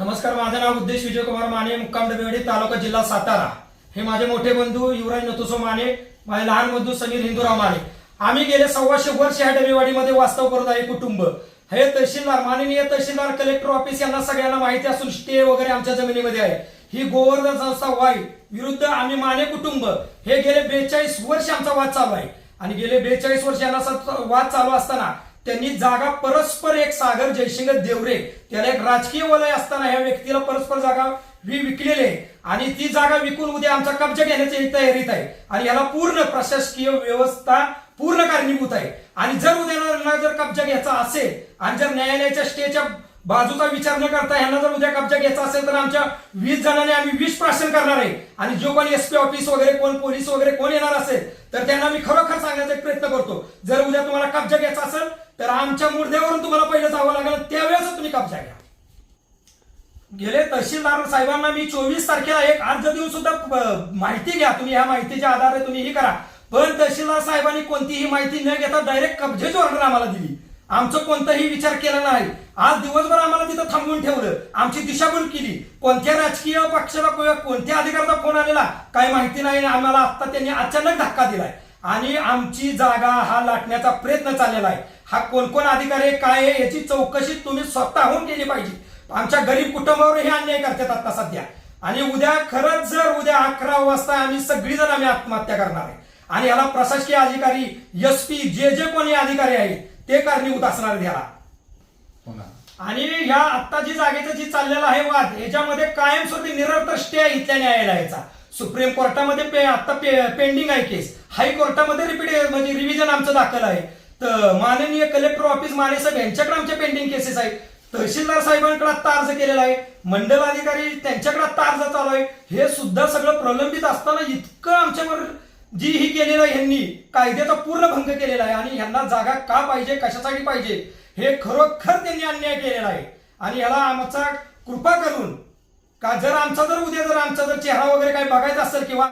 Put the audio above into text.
नमस्कार माझं नाव उद्देश विजयकुमार माने मुक्काम डबेवाडी तालुका जिल्हा सातारा. हे माझे मोठे बंधू युवराज नतुसो माने माझे लहान बंधू समीर हिंदूराव माने. आम्ही गेले सव्वाशे वर्ष ह्या डबेवाडीमध्ये वास्तव करत आहे कुटुंब. हे तहसीलदार माननीय तहसीलदार कलेक्टर ऑफिस यांना सगळ्यांना माहिती असून स्टे वगैरे आमच्या जमिनीमध्ये आहे. ही गोवर्धन संस्था वाई विरुद्ध आम्ही माने कुटुंब. हे गेले बेचाळीस वर्ष आमचा वाद चालू आहे. आणि गेले बेचाळीस वर्ष यांना वाद चालू असताना त्यांनी जागा परस्पर एक सागर जयशंकर देवरे त्याला एक राजकीय वलय असताना ह्या व्यक्तीला परस्पर जागा मी विकलेली आहे. आणि ती जागा विकून उद्या आमचा कब्जा घेण्याची तयारीत आहे. आणि याला पूर्ण प्रशासकीय व्यवस्था पूर्ण कारणीभूत आहे. आणि जर उद्या जर कब्जा घ्यायचा असेल आणि जर न्यायालयाच्या स्टेच्या बाजूचा विचार न करता यांना जर उद्या कब्जा घ्यायचा असेल तर आमच्या वीस जणांनी आम्ही विष प्राशन करणार आहे. आणि जो कोणी एसपी ऑफिस वगैरे कोण पोलीस वगैरे कोण येणार असेल तर त्यांना मी खरोखर सांगण्याचा प्रयत्न करतो. जर उद्या तुम्हाला कब्जा घ्यायचा असेल तर आमच्या मुर्द्यावरून तुम्हाला पहिलं जावं लागेल त्यावेळेस तुम्ही कब्जा घ्या. गेले तहसीलदार साहेबांना मी चोवीस तारखेला एक अर्ज देऊन सुद्धा माहिती घ्या तुम्ही ह्या माहितीच्या आधारे तुम्ही ही करा. पण तहसीलदार साहेबांनी कोणतीही माहिती न घेता डायरेक्ट कब्जेची ऑर्डर आम्हाला दिली. आमचं कोणताही विचार केला नाही. आज दिवसभर आम्हाला तिथं थांबवून ठेवलं. आमची दिशाभूल केली. कोणत्या राजकीय पक्षाला को- कोणत्या अधिकाराचा फोन आलेला काही माहिती नाही आम्हाला आता त्यांनी अचानक धक्का दिलाय. आणि आमची जागा हा लाटण्याचा प्रयत्न चाललेला आहे. हा कोण कोण अधिकारी आहे काय आहे याची चौकशी तुम्ही स्वतःहून केली पाहिजे. आमच्या गरीब कुटुंबावर हे अन्याय करतात आता सध्या. आणि उद्या खरंच जर उद्या अकरा वाजता आम्ही सगळी जण आम्ही आत्महत्या करणार आहे. आणि याला प्रशासकीय अधिकारी एस पी जे जे कोणी अधिकारी आहेत ते कारणीभूत असणार आहेत याला. आणि ह्या आता जी जागेचं जी चाललेला आहे वाद याच्यामध्ये कायमस्वरूपी निरंतर स्टे इथल्या न्यायालयाचा. सुप्रीम कोर्टामध्ये पे, आता पेंडिंग आहे केस. हायकोर्टामध्ये रिपीट म्हणजे रिव्हिजन आमचं दाखल आहे. तर माननीय कलेक्टर ऑफिस माने साहेब यांच्याकडे आमच्या पेंडिंग केसेस आहेत. तहसीलदार साहेबांकडे आता अर्ज केलेला आहे. मंडल अधिकारी त्यांच्याकडे आता अर्ज चालू आहे. हे सुद्धा सगळं प्रलंबित असताना इतकं आमच्यावर जी ही केलेलं आहे ह्यांनी कायद्याचा पूर्ण भंग केलेला आहे. आणि ह्यांना जागा का पाहिजे कशासाठी पाहिजे हे खरोखर त्यांनी अन्याय केलेला आहे. आणि याला आमचा कृपा करून जर आमचा जर उद्या जर आमचा जर चेहरा वगैरे काही बघायचा असेल किंवा